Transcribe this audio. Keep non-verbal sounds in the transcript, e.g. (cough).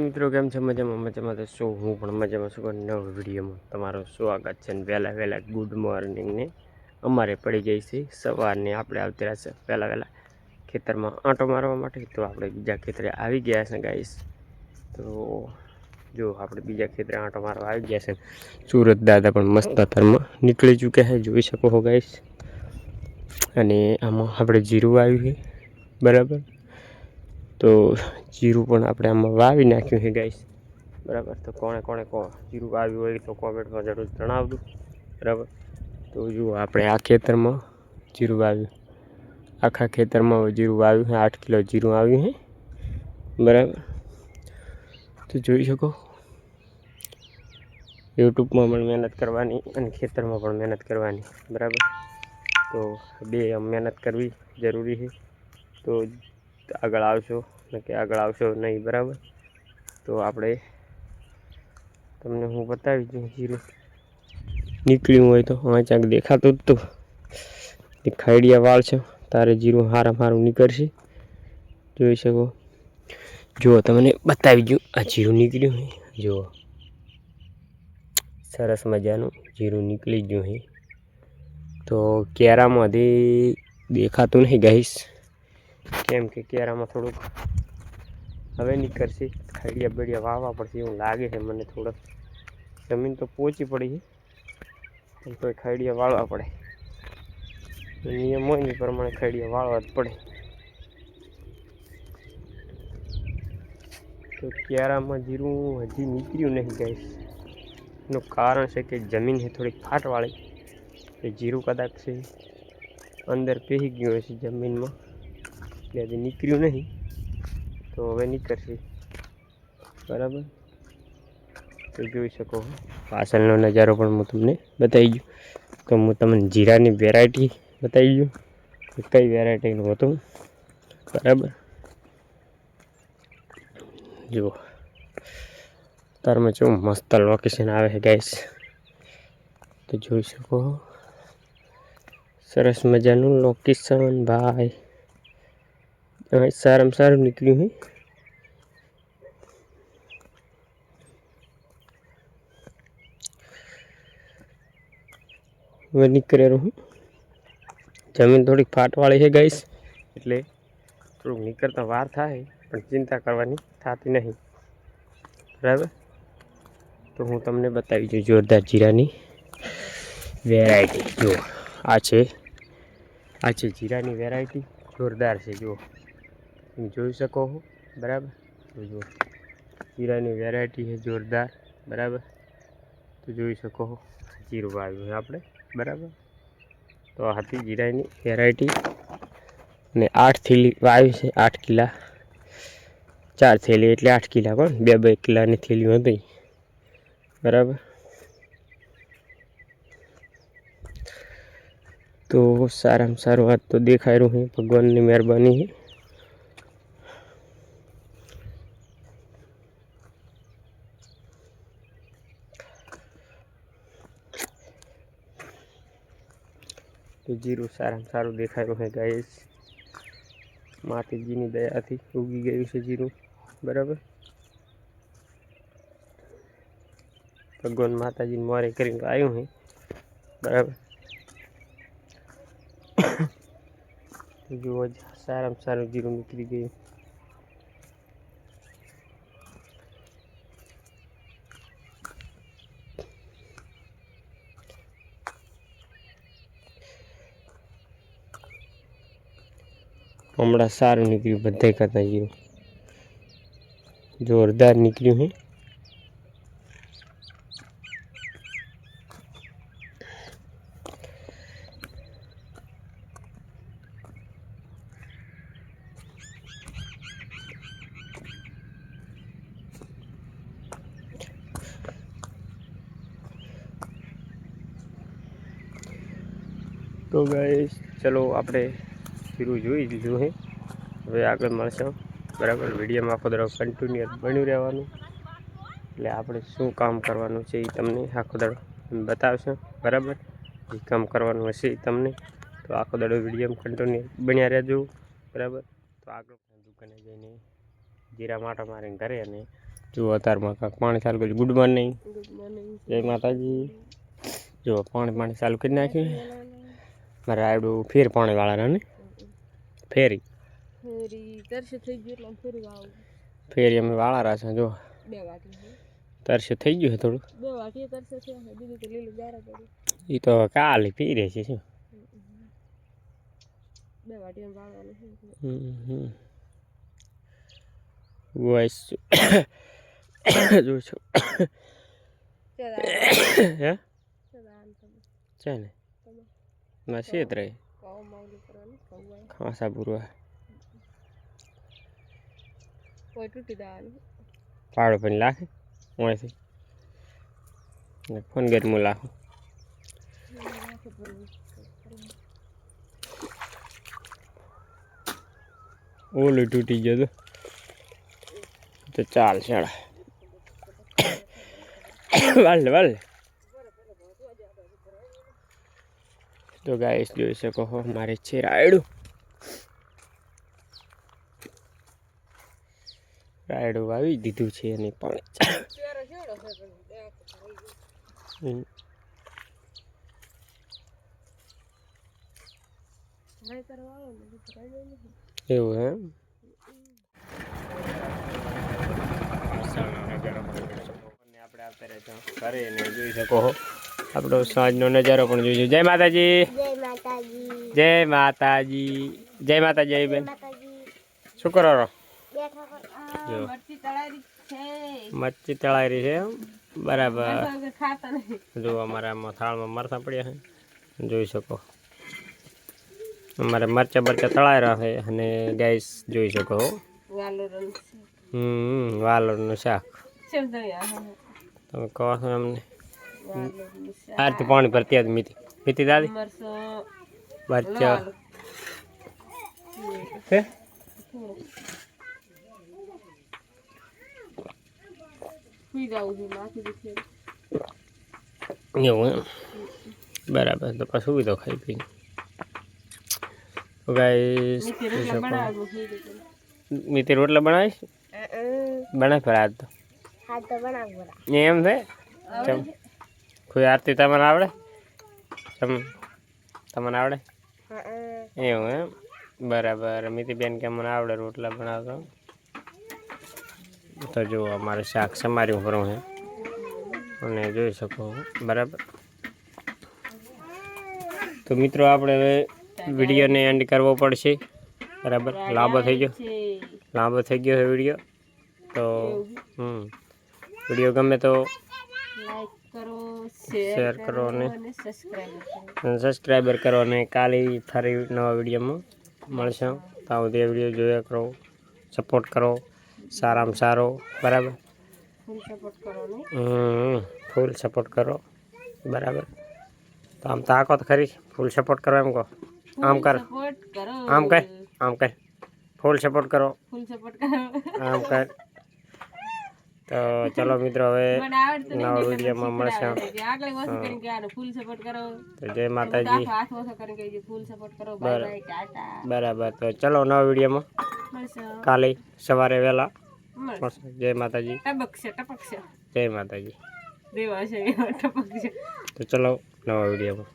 મિત્રો, કેમ છે? મજામાં મજામાં. તો શું, હું પણ મજામાં છું. નવ વિડીયોમાં તમારું સ્વાગત છે ને વહેલા વહેલા ગુડ મોર્નિંગને અમારે પડી ગઈ છે. સવારને આપણે આવતી રહેશે વહેલા વહેલા ખેતરમાં આંટો મારવા માટે. તો આપણે બીજા ખેતરે આવી ગયા છે ગાઈસ તો જો આપણે બીજા ખેતરે આંટો મારવા આવી ગયા છે. સુરત દાદા પણ મસ્ત તરમાં નીકળી ચૂક્યા છે, જોઈ શકો હો ગાઈસ અને આમાં આપણે જીરું આવ્યું છે. બરાબર? તો જીરું પણ આપણે આમાં વાવી નાખ્યું છે ગાઈસ બરાબર? તો કોણે કોણે કો, જીરું વાવ્યું હોય તો કોમેન્ટમાં જરૂર જણાવજો. બરાબર? તો જુઓ, આપણે આ ખેતરમાં જીરું વાવ્યું. આખા ખેતરમાં જીરું વાવ્યું છે, આઠ કિલો જીરું આવ્યું છે. બરાબર? તો જોઈ શકો. યુટ્યુબમાં પણ મહેનત કરવાની અને ખેતરમાં પણ મહેનત કરવાની. બરાબર? તો બે મહેનત કરવી જરૂરી છે. તો આગળ આવશો ને કે આગળ આવશો નહીં, બરાબર? તો આપણે તમને હું બતાવી દઉં જીરું નીકળ્યું હોય તો વાંચાક દેખાતું જ તો. ખાઈડિયા વાળ છે, તારે જીરું હારા હારું નીકળશે. જોઈ શકો. જુઓ, તમને બતાવી દઉં, આ જીરું નીકળ્યું હે. જુઓ. સરસ મજાનું જીરું નીકળી ગયું હે. તો કેરામાંથી દેખાતું નહીં ગઈશ કેમ કે કેરામાં થોડુંક હવે નીકળશે, ખાડિયા બેડિયા વાવવા પડશે એવું લાગે છે મને થોડોક. જમીન તો પહોંચી પડી છે, પણ તોય ખાડિયા વાળવા પડે. નિયમ હોય એ પ્રમાણે ખાડિયા વાળવા જ પડે. તો ક્યારામાં જીરું હજી નીકળ્યું નહીં ગાઈશ એનું કારણ છે કે જમીન છે થોડીક ફાટવાળી. એ જીરું કદાચ છે, અંદર પેહી ગયું હશે જમીનમાં. એટલે હજી નીકળ્યું નહીં. તો હવે નીકળશે. બરાબર? તો જોઈ શકો. પાછળનો નજારો પણ હું તમને બતાવી ગયો. તો હું તમને જીરાની વેરાયટી બતાવી ગયો. કઈ વેરાયટીનું હતું. બરાબર? જુઓ. તારમાં કેવું મસ્ત લોકેશન આવે છે ગાઈસ તો જોઈ શકો સરસ મજાનું લોકેશન ભાઈ. હવે સારામાં સારું નીકળ્યું હે હવે નીકળેલું હું જમીન થોડીક ફાટવાળી છે ગઈશ એટલે થોડુંક નીકળતા વાર થાય પણ ચિંતા કરવાની થતી નહીં બરાબર તો હું તમને બતાવી દઉં જોરદાર જીરાની વેરાયટી જુઓ આ છે આ છે જીરાની વેરાયટી જોરદાર છે જુઓ તમે જોઈ શકો છો, બરાબર? તો જુઓ. જીરાની વેરાયટી છે જોરદાર, બરાબર? તો જોઈ શકો છો, જીરું વાવ્યું છે આપણે, બરાબર? તો આ હતી જીરાની વેરાયટી અને આઠ થેલી વાવી છે, આઠ કિલા. ચાર થેલી એટલે આઠ કિલા પણ બે બે કિલાની થેલીઓ હતી, બરાબર? તો સારામાં સારું વાત તો દેખાઈ રહ્યું છે, ભગવાનની મહેરબાની છે. તો જીરું સારામાં સારું દેખાઈ રહ્યું છે ગાઈસ માતાજીની દયાથી ઉગી ગયું છે જીરું, બરાબર? ભગવાન માતાજીને મોરે કરીને આવ્યું છે બરાબર? તો (coughs) જુઓ જ સારામાં સારું જીરું નીકળી ગયું. હમણાં સારું નીકળ્યું બધાય કરતાં જીરું જોરદાર નીકળ્યું હે. તો ગાઈસ ચલો આપણે જીરું જોઈ લીધું હે. હવે આગળ મળશે. બરાબર વિડીયોમાં આખો દડો કન્ટિન્યુઅસ બન્યું રહેવાનું. એટલે આપણે શું કામ કરવાનું છે એ તમને આખો દડો બતાવશે. બરાબર? જે કામ કરવાનું હશે એ તમને. તો આખો દડો વિડીયોમાં કન્ટિન્યુ બન્યા રહેજો. બરાબર? તો આગળ દુકાને જઈને જીરા માટા મારીને ઘરે અને જુઓ અત્યારમાં કાંક પાણી ચાલુ કર્યું. ગુડ મોર્નિંગ જય માતાજી. જુઓ પાણી પાણી ચાલુ કરી નાખ્યું મારે આવડું ફેર પાણીવાળાને ફેરી. ફેરી તરસે થઈ ગયું એટલે ફેરી વાવ. ફેરી અમે વાળા રહ્યા જો. બે વાટી છે. થઈ ગયું છે થોડું બે વાટી તરસે છે બીજું તો લીલું ગારા એ તો કાલે પી રહે છે શું? બે વાટી વાળવાનું છે. હમ વોઇસ જોઉં છું. હે? તમે. છે ને? શેત રહે. ખાસા પૂરવા પાડો પણ લાખે ઓળેથી ને ફોન ગરમું લાખું. ઓલું તૂટી ગયો તો. ચાલ શાળા (coughs) વાલે વાલે. તો ગાઈસ જોઈ શકો હો, મારે છે રાયડું રાયડું વાવી દીધું છે અને પાણી. એવું એમ? આપણે ઘરે જોઈ શકો છો આપણો સાંજનો નજારો પણ જોઈશું જય માતાજી. જય માતાજી. જય માતાજી. જય બેન. માતાજી. શું કરો છો? જો. મરચી તળારી છે? બરાબર. વગર ખાતા નહીં. જો અમારા થાળમાં મરસા પડ્યા છે. જોઈ શકો. અમારે મરચાં બરચાં તળાઈ છે અને ગેસ જોઈ શકો હમ વાલોરનું શાક. તમે કહો છો અમને વાલોરનું તો પાણી ભરતી હતી મીઠી મીઠી દાદી? મરચા. હે? એવું એમ? બરાબર તો પછી સુવિધો ખાઈ પી તો ગાઈસ મીઠી રોટલા બનાવીશ? બનાવી ફેર આજ તો. હા એમ છે? કોઈ આરતી તમને આવડે? તમને આવડે? એવું એમ? બરાબર. મીતીબેન કે મને આવડે રોટલા બનાવતો તો જો અમારે શાક સમાર્યું ફરું છે અને જોઈ શકો બરાબર. તો મિત્રો આપણે હવે વિડીયોને એન્ડ કરવો પડશે. બરાબર? લાંબો થઈ ગયો? લાંબો થઈ ગયો છે વીડિયો? તો હમ. વીડિયો ગમે તો શેર કરો અને સબસ્ક્રાઈબર કરો. અને કાલે ફરી નવા વિડીયોમાં મળશે. તો તે વીડિયો જોયા કરો. સપોર્ટ કરો. સારામાં સારો. બરાબર? ફૂલ સપોર્ટ કરો બરાબર? તો આમ તાકો તો ખરી. ફૂલ સપોર્ટ કરો એમ કહો. આમ કર. આમ કર. આમ કર. ફૂલ સપોર્ટ કરો. ફૂલ સપોર્ટ કરો. આમ કર. તો ચલો મિત્રો હવે નવા વિડીયોમાં મળશે તો જય માતાજી. બરાબર. તો ચલો નવા વિડીયોમાં. કાલે સવારે વહેલા. જય માતાજી. જય માતાજી. તો ચલો નવા વિડીયોમાં.